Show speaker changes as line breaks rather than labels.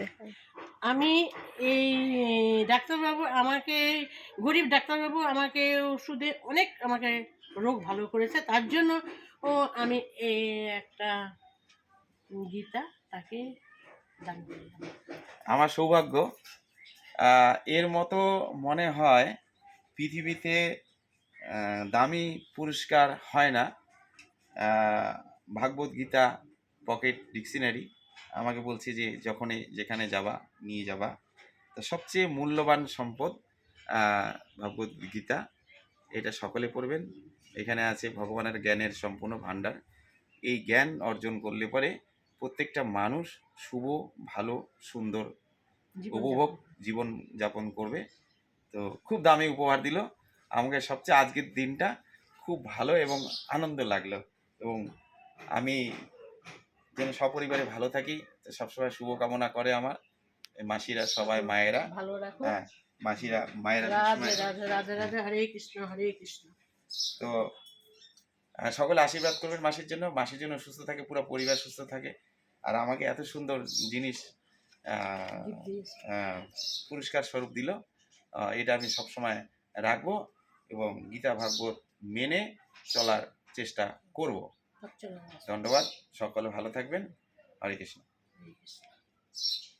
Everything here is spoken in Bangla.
দেখাই। আমি এই ডাক্তারবাবু আমাকে গরিব ডাক্তারবাবু আমাকে ওষুধে অনেক আমাকে রোগ ভালো করেছে। তার জন্য ও আমি এই একটা গীতা তাকে দান করলাম।
আমার সৌভাগ্য এর মতো মনে হয় পৃথিবীতে দামি পুরস্কার হয় না। ভাগবত গীতা পকেট ডিকশনারি আমাকে বলছে যে যখনই যেখানে যাবা নিয়ে যাবা। তো সবচেয়ে মূল্যবান সম্পদ ভাগবত গীতা এটা সকলে পড়বেন। এখানে আছে ভগবানের জ্ঞানের সম্পূর্ণ ভাণ্ডার। এই জ্ঞান অর্জন করলে পরে প্রত্যেকটা মানুষ শুভ ভালো সুন্দর উপভোগ জীবন যাপন করবে। তো খুব দামি উপহার দিল। আমাকে সবচেয়ে আজকের দিনটা খুব ভালো এবং আনন্দ লাগল এবং আমি যেন সপরিবারে ভালো থাকি সবসময় শুভকামনা করে আমার। মাসিরা সবাই মায়েরা।
ভালো রাখো।
হ্যাঁ মাসিরা মায়েরা
রাধে রাধে হরে কৃষ্ণ হরে কৃষ্ণ।
তো সকলে আশীর্বাদ করবেন মাসির জন্য। মাসির জন্য সুস্থ থাকে পুরো পরিবার সুস্থ থাকে। আর আমাকে এত সুন্দর জিনিস পুরস্কার স্বরূপ দিল। এটা আমি সবসময় রাখব এবং গীতা ভাগবত মেনে চলার চেষ্টা করব। ধন্যবাদ। সকলে ভালো থাকবেন।
হরে কৃষ্ণ।